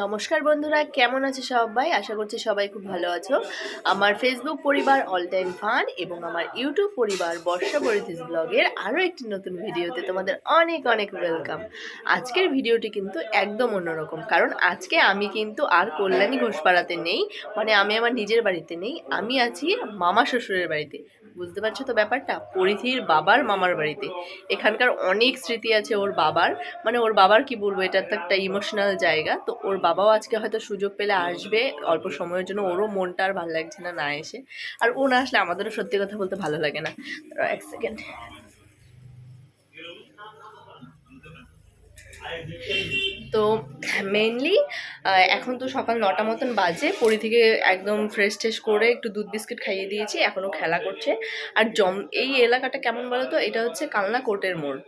নমস্কার বন্ধুরা, কেমন আছে সবাই? আশা করছি সবাই খুব ভালো আছো। আমার ফেসবুক পরিবার অল টাইম ফান এবং আমার ইউটিউব পরিবার বর্ষা পরিধিস ব্লগের আরও একটি নতুন ভিডিওতে তোমাদের অনেক অনেক ওয়েলকাম আজকের ভিডিওটি কিন্তু একদম অন্যরকম, কারণ আজকে আমি কিন্তু আর কল্যাণী ঘোষপাড়াতে নেই মানে আমি আমার নিজের বাড়িতে নেই, আমি আছি মামা শ্বশুরের বাড়িতে। বুঝতে পারছ তো ব্যাপারটা? পরিধির বাবার মামার বাড়িতে। এখানকার অনেক স্মৃতি আছে ওর বাবার মানে ওর বাবার কি বলব, এটা তো একটা ইমোশনাল জায়গা, তো ওর বাবাও আজকে হয়তো সুযোগ পেলে আসবে, অল্প সময়ের জন্য ওরও মনটা আর ভালো লাগছে না না এসে। আর ও না আসলে আমাদেরও সত্যি কথা বলতে ভালো লাগে না। এক সেকেন্ড তো মেনলি এখন তো সকাল নটা মতন বাজে, পরি থেকে একদম ফ্রেশ ট্রেশ করে একটু দুধ বিস্কিট খাইয়ে দিয়েছি এখনও খেলা করছে। আর জম, এই এলাকাটা কেমন বলো তো, এটা হচ্ছে কালনা কোর্টের মোড়,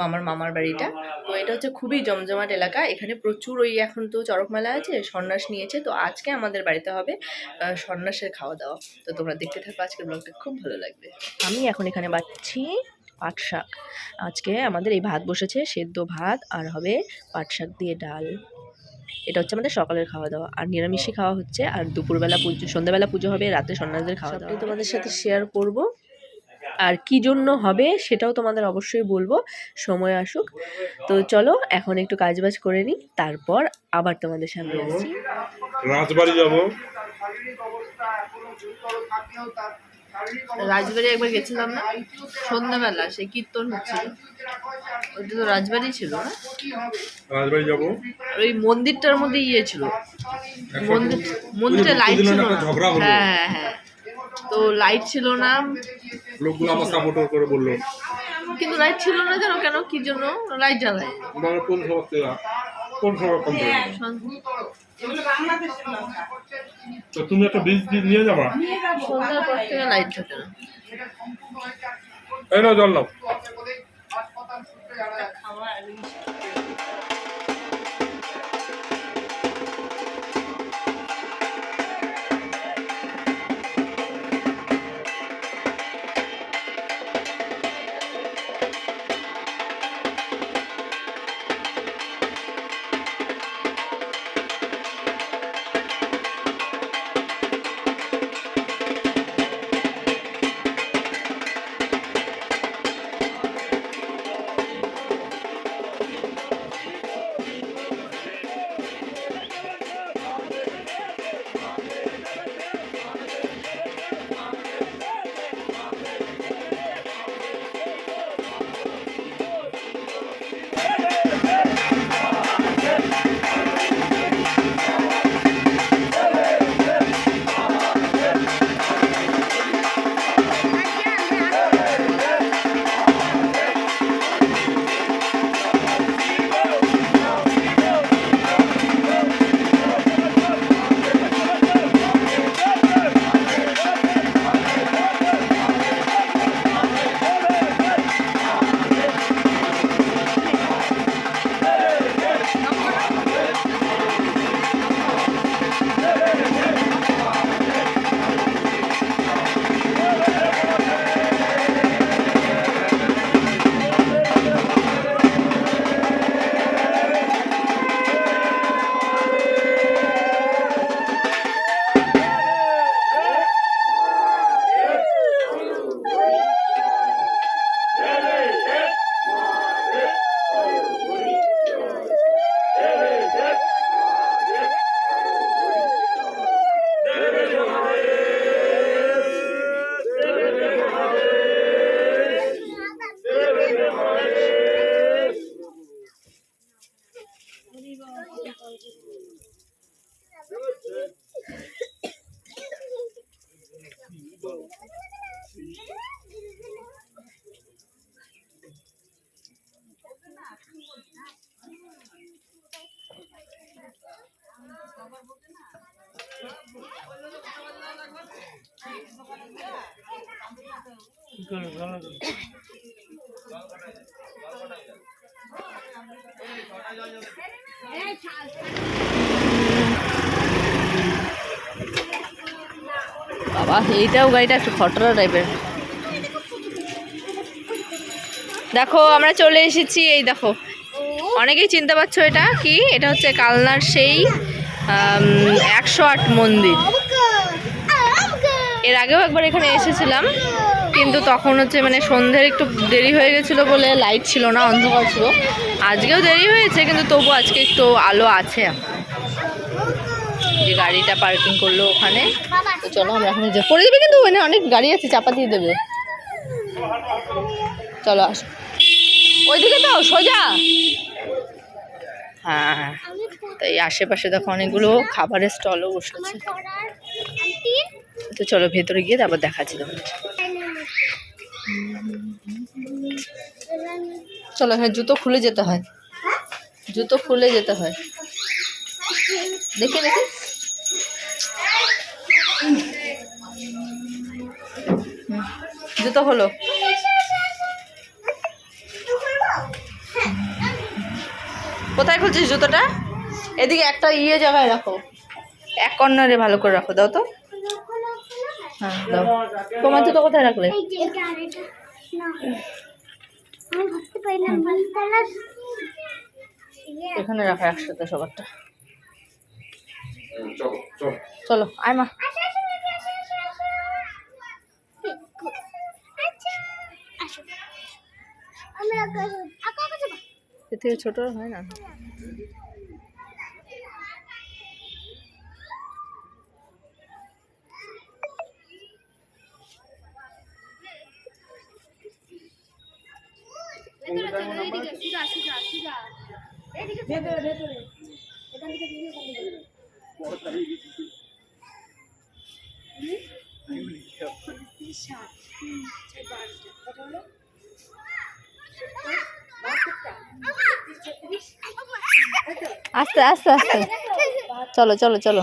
মামার মামার বাড়িটা। তো এটা হচ্ছে খুবই জমজমাট এলাকা, এখানে প্রচুর ওই এখন তো চড়ক মেলা আছে, সন্ন্যাস নিয়েছে, তো আজকে আমাদের বাড়িতে হবে সন্ন্যাসের খাওয়া দাওয়া। তো তোমরা দেখতে থাকো আজকের ব্লগটা খুব ভালো লাগবে। আমি এখন এখানে বাচ্ছি। পাট শাক। আজকে আমাদের এই ভাত বসেছে সেদ্ধ ভাত আর হবে পাট শাক দিয়ে ডাল। এটা হচ্ছে আমাদের সকালের খাওয়া দাওয়া। আর নিরামিষই খাওয়া হচ্ছে। আর দুপুরবেলা পুজো সন্ধ্যাবেলা পুজো হবে রাতে সন্ন্যাসদের খাওয়া দাওয়া তোমাদের সাথে শেয়ার করব। আর কি জন্য হবে সেটাও তোমাদের অবশ্যই বলব। সময় আসুক। তো চলো এখন একটু কাজবাজ করে নিই। তারপর আবার তোমাদের সামনে আসছি। রাজবাড়ি যাব। রাজবাড়ি একবার গেছিলাম না? সন্ধ্যাবেলা সে কীর্তন হচ্ছিল। ওইটা তো রাজবাড়ি ছিল না? রাজবাড়ি যাব। ওই মন্দিরটার মধ্যে ইয়ে ছিল। মন্দির মন্দিরে লাইট ছিল না। হ্যাঁ হ্যাঁ হ্যাঁ। তো লাইট ছিল না। লোকগুলো আমার সাপোর্ট করে বলল। কিন্তু লাইট ছিল না জানো কেন? কি জন্য? লাইট জ্বালায়। আমার কোন খবর কোন কম তো তুমি একটা বীজ বীজ নিয়ে যাবা? লাইট থাকে না। এই না জল নাও। বাবা, এইটাও গাড়িটা একটু খটরা টাইপের দেখো, আমরা চলে এসেছি, এই দেখো। অনেকেই চিনতে পারছ এটা কি? এটা হচ্ছে কালনার সেই একশো আট মন্দির। এর আগেও একবার এখানে এসেছিলাম। কিন্তু তখন হচ্ছে মানে সন্ধ্যের একটু দেরি হয়ে গেছিল বলে লাইট ছিল না, অন্ধকার ছিল। আজকেও দেরি হয়েছে, কিন্তু তবু আজকে একটু আলো আছে। যে গাড়িটা পার্কিং করল ওখানে। তো চলো আমরা এখন যে পড়ে যাবে কিন্তু ওখানে অনেক গাড়ি আছে, চাপা দিয়ে দেবে। চলো আসো। ওইদিকে তো, সোজা। হ্যাঁ। তো এই আশেপাশে দেখো অনেকগুলো খাবারের স্টলও বসেছে তো চলো ভেতরে গিয়ে তারপর দেখাচ্ছি তোমাদের। চলো হ্যাঁ জুতো খুলে যেতে হয়। জুতো খুলে যেতে হয়। দেখি দেখি। জুতো হলো। কোথায় খুলছিস জুতোটা? এদিকে একটা ইয়ে জায়গায় রাখো। এক কর্নারে ভালো করে রাখো, দাও তো। হ্যাঁ দাও। তোমার জুতো কোথায় রাখলে? এখানে রাখো একসাথে সবারটা। চলো চলো। চলো আয় মা। এর থেকে ছোট হয় না? আস্তে আস্তে আস্তে। চলো চলো চলো।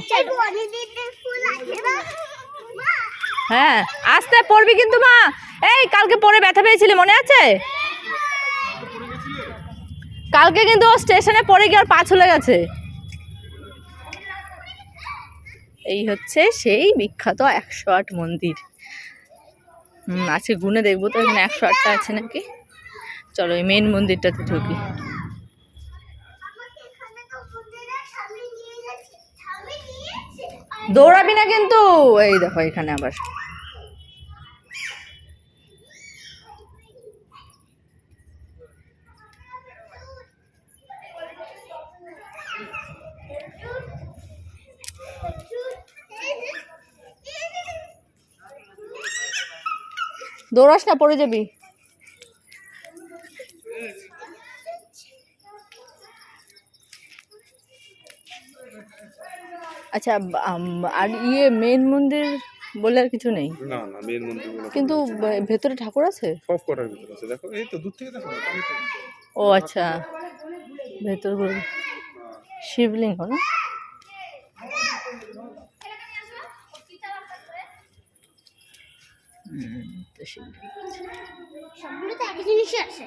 হ্যাঁ আস্তে পড়বি কিন্তু মা। এই কালকে পরে ব্যথা পেয়েছিলি মনে আছে? কালকে কিন্তু ও স্টেশনে পড়ে গিয়ে আর পা চলে গেছে। এই হচ্ছে সেই বিখ্যাত একশো আট মন্দির। হুম আজকে গুনে দেখব তো, এখানে একশো আটটা আছে নাকি? চলো, এই মেন মন্দিরটাতে ঢুকি। দৌড়াবি না কিন্তু? এই দেখো, এখানে আবার। দৌড়াস না পড়ে যাবি। আচ্ছা আর ইয়ে মেন মন্দির বলে আর কিছু নেই? না না মেন মন্দির কিন্তু ভেতরে ঠাকুর আছে? সব কটার ভিতরে আছে দেখো এই তো দূর থেকে দেখো না, আমি তো- ও আচ্ছা। ভেতর শিবলিঙ্গ না? হুম, তো শিবলিঙ্গ। সবগুলো তো একই জিনিসই আছে।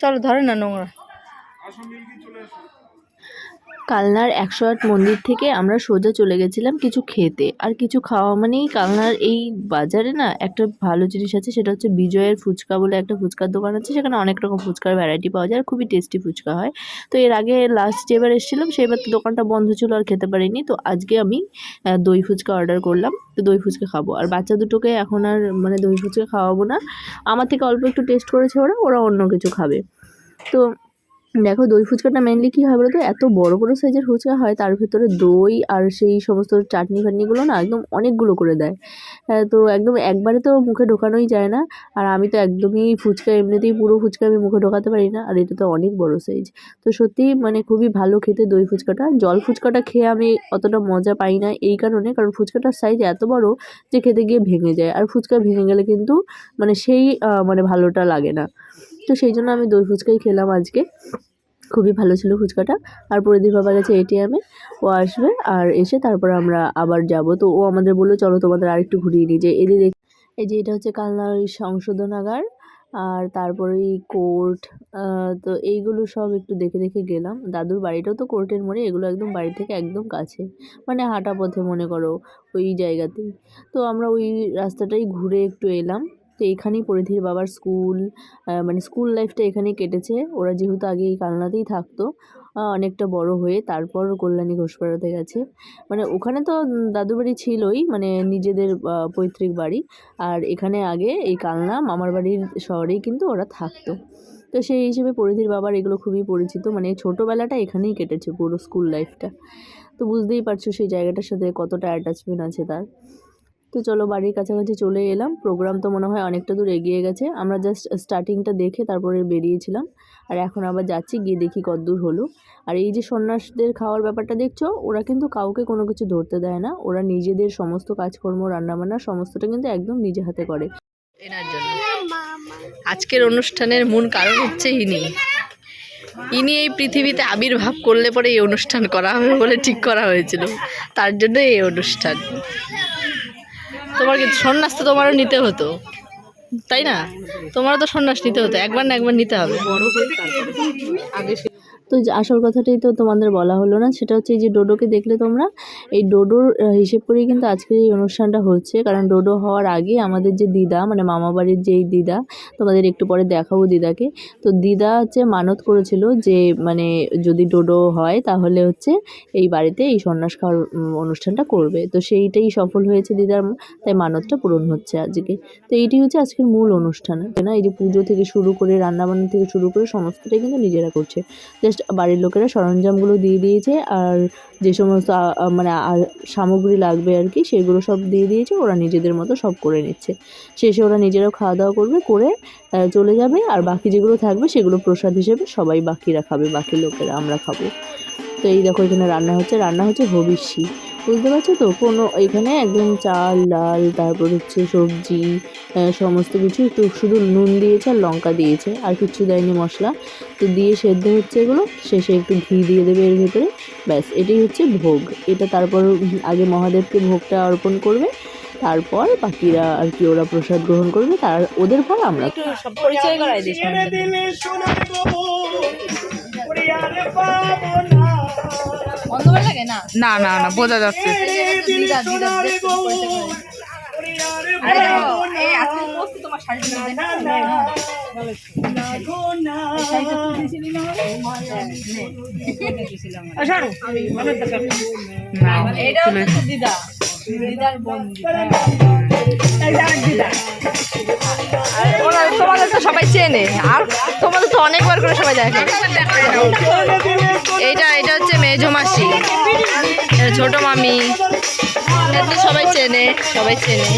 চলো ধরে না নোংরা। কালনার একশো আট মন্দির থেকে আমরা সোজা চলে গেছিলাম কিছু খেতে। আর কিছু খাওয়া মানেই কালনার এই বাজারে না একটা ভালো জিনিস আছে, সেটা হচ্ছে বিজয়ের ফুচকা বলে একটা ফুচকার দোকান আছে, সেখানে অনেক রকম ফুচকার ভ্যারাইটি পাওয়া যায় আর খুবই টেস্টি ফুচকা হয়। তো এর আগে লাস্ট যেবার এসেছিলাম সেবার তো দোকানটা বন্ধ ছিল আর খেতে পারিনি। তো আজকে আমি দই ফুচকা অর্ডার করলাম, তো দই ফুচকা খাব। আর বাচ্চা দুটোকে এখন আর মানে দই ফুচকা খাওয়াবো না। আমার থেকে অল্প একটু টেস্ট করেছে ওরা ওরা অন্য কিছু খাবে। তো দেখো দই ফুচকাটা মেনলি কী হয় বলো তো এত বড় বড় সাইজের ফুচকা হয় তার ভেতরে দই আর সেই সমস্ত চাটনি ফাটনিগুলো না একদম অনেকগুলো করে দেয়। হ্যাঁ, তো একদম একবারে তো মুখে ঢোকানোই যায় না। আর আমি তো একদমই ফুচকা এমনিতেই পুরো ফুচকা আমি মুখে ঢোকাতে পারি না আর এটা তো অনেক বড় সাইজ তো সত্যিই মানে খুবই ভালো খেতে দই ফুচকাটা। জল ফুচকাটা খেয়ে আমি অতটা মজা পাই না এই কারণে কারণ ফুচকাটার সাইজ এত বড় যে খেতে গিয়ে ভেঙে যায়। আর ফুচকা ভেঙে গেলে কিন্তু মানে সেই মানে ভালোটা লাগে না। তো সেই জন্য আমি দই ফুচকাই খেলাম আজকে। খুবই ভালো ছিল ফুচকাটা। আর পরিদীপ বাবা গেছে এটিএমে ও আসবে আর এসে তারপর আমরা আবার যাব। তো ও আমাদের বলল, চলো তোমাদের আরেকটু ঘুরিয়ে যাই এদিকে দেখ- এই যে এটা হচ্ছে কালনার ওই সংশোধনাগার আর তারপরে এই কোর্ট তো এইগুলো সব একটু দেখে দেখে গেলাম। দাদুর বাড়িটাও তো কোর্টের মোড়ে, এগুলো একদম বাড়ি থেকে একদম কাছে। মানে হাঁটা পথে মনে করো ওই জায়গাতেই। তো আমরা ওই রাস্তাটাই ঘুরে একটু এলাম। তো এখানেই পরিধির বাবার স্কুল মানে স্কুল লাইফটা এখানেই কেটেছে। ওরা যেহেতু আগে এই কালনাতেই থাকতো অনেকটা বড় হয়ে তারপর কল্যাণী ঘোষপাড়াতে গেছে। মানে ওখানে তো দাদু বাড়ি ছিলই মানে নিজেদের পৈতৃক বাড়ি। আর এখানে আগে এই কালনা মামার বাড়ির শহরেই কিন্তু ওরা থাকতো। তো সেই হিসেবে পরিধির বাবার এগুলো খুবই পরিচিত। মানে ছোটোবেলাটা এখানেই কেটেছে পুরো স্কুল লাইফটা তো বুঝতেই পারছ সেই জায়গাটার সাথে কতটা অ্যাটাচমেন্ট আছে তার। তো চলো বাড়ির কাছাকাছি চলে এলাম। প্রোগ্রাম তো মনে হয় অনেকটা দূর এগিয়ে গেছে। আমরা জাস্ট স্টার্টিংটা দেখে তারপরে বেরিয়েছিলাম। আর এখন আবার যাচ্ছি, গিয়ে দেখি কতদূর হলো। আর এই যে সন্ন্যাসদের খাওয়ার ব্যাপারটা দেখছ, ওরা কিন্তু কাউকে কোনো কিছু ধরতে দেয় না। ওরা নিজেদের সমস্ত কাজকর্ম, রান্নাবান্না সমস্তটা কিন্তু একদম নিজে হাতে করে। জন্য। আজকের অনুষ্ঠানের মূল কারণ হচ্ছে ইনি। ইনি এই পৃথিবীতে আবির্ভাব করলে পরে এই অনুষ্ঠান করা হবে বলে ঠিক করা হয়েছিল। তার জন্য এই অনুষ্ঠান। তোমার কি সন্ন্যাস তো তোমারও নিতে হতো? তাই না? তোমারও তো সন্ন্যাস নিতে হতো। একবার না একবার নিতে হবে। তো আসল কথাটাই তো তোমাদের বলা হলো না, সেটা হচ্ছে এই যে ডোডোকে দেখলে তোমরা, এই ডোডোর হিসেব করেই কিন্তু আজকের এই অনুষ্ঠানটা হচ্ছে। কারণ ডোডো হওয়ার আগে আমাদের যে দিদা মানে মামা বাড়ির যেই দিদা, তোমাদের একটু পরে দেখাবো দিদাকে। তো দিদা হচ্ছে মানত করেছিল যে মানে যদি ডোডো হয় তাহলে হচ্ছে এই বাড়িতে এই সন্ন্যাস খাওয়ার অনুষ্ঠানটা করবে। তো সেইটাই সফল হয়েছে দিদার, তাই মানতটা পূরণ হচ্ছে আজকে। তো এইটি হচ্ছে আজকের মূল অনুষ্ঠান। না? এই যে পুজো থেকে শুরু করে, রান্নাবান্না থেকে শুরু করে, সমস্তটাই কিন্তু নিজেরা করছে। জাস্ট বাড়ির লোকেরা সরঞ্জামগুলো দিয়ে দিয়েছে আর যে সমস্ত মানে সামগ্রী লাগবে আর কি, সেগুলো সব দিয়ে দিয়েছে। ওরা নিজেদের মতো সব করে নিচ্ছে। শেষে ওরা নিজেরাও খাওয়া দাওয়া করবে, করে চলে যাবে। আর বাকি যেগুলো থাকবে, সেগুলো প্রসাদ হিসেবে সবাই বাকিরা খাবে, বাকি লোকেরা আমরা খাব। তো এই দেখো এখানে রান্না হচ্ছে। রান্না হচ্ছে ভবিষ্যি বুঝতে পারছ তো? কোনো এখানে একদম চাল ডাল তারপর হচ্ছে সবজি সমস্ত কিছু একটু শুধু নুন দিয়েছে আর লঙ্কা দিয়েছে আর কিছু দেয়নি মশলা। তো দিয়ে সেদ্ধ হচ্ছে এগুলো শেষে একটু ঘি দিয়ে দেবে এর ভেতরে। ব্যাস এটাই হচ্ছে ভোগ। এটা তারপর আগে মহাদেবকে ভোগটা অর্পণ করবে তারপর বাকিরা আর কি ওরা প্রসাদ গ্রহণ করবে তার ওদের পর আমরা সব পরিচয় করাই না না না না বোঝা যাচ্ছে। দিদা দিদার বোন দিদা। আর ওরা- তোমাদের তো সবাই চেনে। আর তোমাদের তো অনেকবার করে সবাই দেখে। এইটা এটা হচ্ছে মেজো মাসি। ছোট মামি। তো সবাই চেনে সবাই চেনে।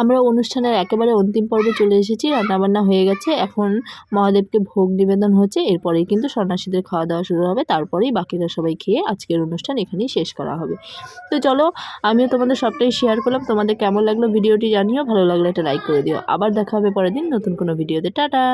আমরা অনুষ্ঠানের একেবারে অন্তিম পর্বে চলে এসেছি, রান্নাবান্না হয়ে গেছে। এখন মহাদেবকে ভোগ নিবেদন হচ্ছে, এরপরেই কিন্তু সন্ন্যাসীদের খাওয়া দাওয়া শুরু হবে, তারপরেই বাকিরা সবাই খেয়ে আজকের অনুষ্ঠান এখানেই শেষ করা হবে। তো চলো, আমিও তোমাদের সবটাই শেয়ার করলাম। তোমাদের কেমন লাগল ভিডিওটি জানিও, ভালো লাগলে একটা লাইক করে দিও। আবার দেখা হবে পরের দিন নতুন কোনো ভিডিওতে। টাটা!